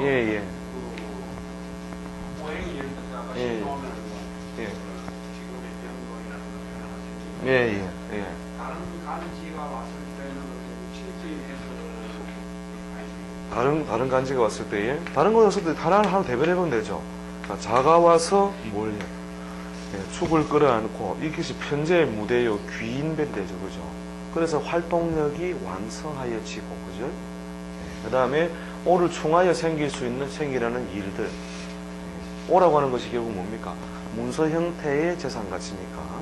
예, 예. 예, 예. 예. 예, 예, 예. 다른 간지가 왔을 때는 해석을 가지고 다른, 다른 간지가 왔을 때에, 다른 거 왔을 때 하나를 하나 대변해 보면 되죠. 자, 자가 와서 뭘, 해? 예, 축을 끌어안고, 이것이 편제의 무대요, 귀인변되죠. 그죠? 그래서 활동력이 왕성하여 지고, 그죠? 그 다음에 오를 충하여 생길 수 있는 생기라는 일들. 예, 오라고 하는 것이 결국 뭡니까? 문서 형태의 재산 가치니까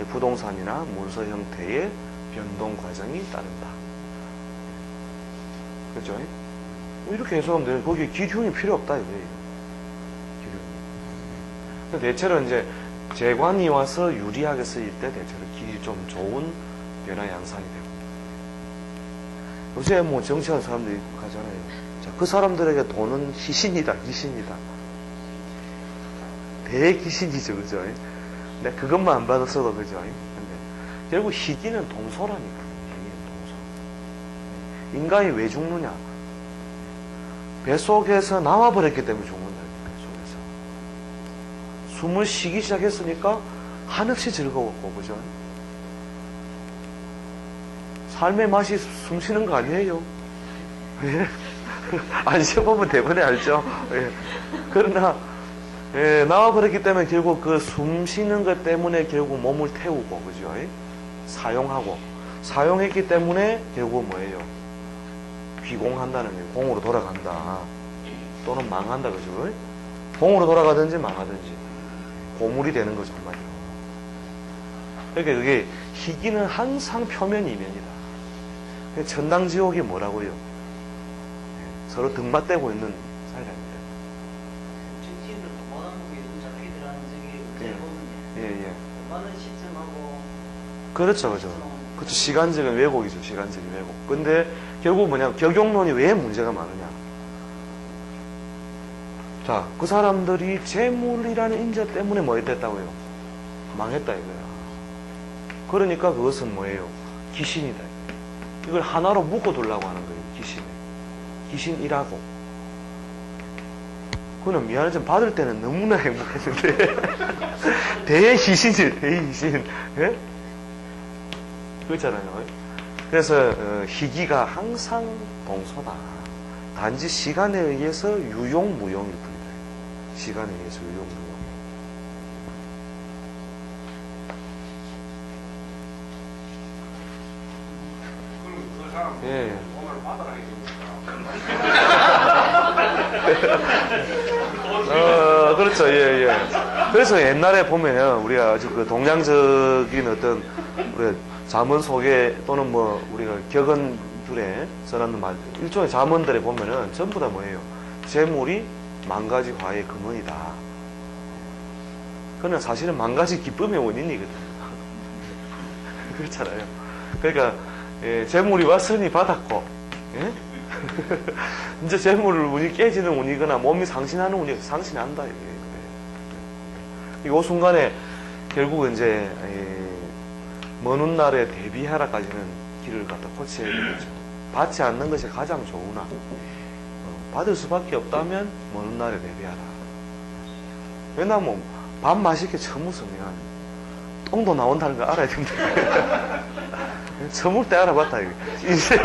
예, 부동산이나 문서 형태의 변동 과정이 따른다. 그죠? 이렇게 해석하면 돼요. 거기에 기흉이 필요 없다 이거예요. 근데 대체로 이제 재관이 와서 유리하게 쓰일 때 대체로 길이 좀 좋은 변화 양상이 되고. 요새 뭐 정치하는 사람들이 가잖아요. 자, 그 사람들에게 돈은 희신이다, 희신이다. 대기신이죠, 그죠? 근데 그것만 안 받았어도, 그죠? 근데 결국 희기는 동소라니까. 희기는 동소. 인간이 왜 죽느냐? 뱃속에서 나와버렸기 때문에 죽는다. 뱃속에서. 숨을 쉬기 시작했으니까 한없이 즐거웠고, 그죠? 삶의 맛이 숨 쉬는 거 아니에요? 예? 안 쉬어보면 대번에 알죠? 예. 그러나, 예, 나와버렸기 때문에 결국 그 숨 쉬는 것 때문에 결국 몸을 태우고, 그죠? 예? 사용하고. 사용했기 때문에 결국 뭐예요? 귀공한다는 거예요. 공으로 돌아간다. 또는 망한다, 그죠? 공으로 돌아가든지 망하든지. 고물이 되는 거죠, 한마디로. 그러니까 그게 희기는 항상 표면 이면이다. 천당지옥이 뭐라고요? 서로 등맞대고 있는 사이랍니다. 예. 예, 예. 그렇죠, 그죠. 그렇죠. 시간적인 왜곡이죠, 시간적인 왜곡. 근데 결국 뭐냐, 격용론이 왜 문제가 많으냐. 자, 그 사람들이 재물이라는 인자 때문에 뭐 됐다고요? 망했다 이거야. 그러니까 그것은 뭐예요? 귀신이다. 이걸 하나로 묶어두려고 하는 거예요, 귀신에. 귀신이라고. 그는 미안하지만 받을 때는 너무나 행복했는데. 대희신이지, 대희신. 예? 그렇잖아요. 그래서 어, 희기가 항상 동소다. 단지 시간에 의해서 유용 무용일 뿐이다. 시간에 의해서 유용 무용. 그럼 그 사람 예. 어, 그렇죠. 예, 예. 그래서 옛날에 보면 우리가 아주 그 동양적인 어떤 우리 자문 속에 또는 뭐 우리가 격언들에 써놨는 말, 일종의 자문들에 보면은 전부 다 뭐예요? 재물이 만가지 화의 근원이다. 그러나 사실은 만가지 기쁨의 원인이거든. 그렇잖아요. 그러니까 예, 재물이 왔으니 받았고, 예? 이제 재물을 운이 깨지는 운이거나 몸이 상신하는 운이 상신한다 이게. 이 순간에 결국 이제 먼 훗날에 대비하라까지는 길을 갖다 고쳐야 되겠죠. 받지 않는 것이 가장 좋으나 어, 받을 수밖에 없다면 먼 훗날에 대비하라. 왜냐면 밥 맛있게 처먹으면 똥도 나온다는 걸 알아야 된다. 처먹을 때 알아봤다 이거. 인생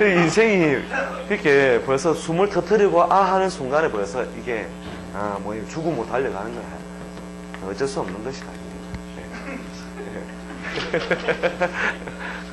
인생이 이렇게 벌써 숨을 터뜨리고 아 하는 순간에 벌써 이게 아 뭐 죽음으로 달려가는 거야. 어쩔 수 없는 것이다.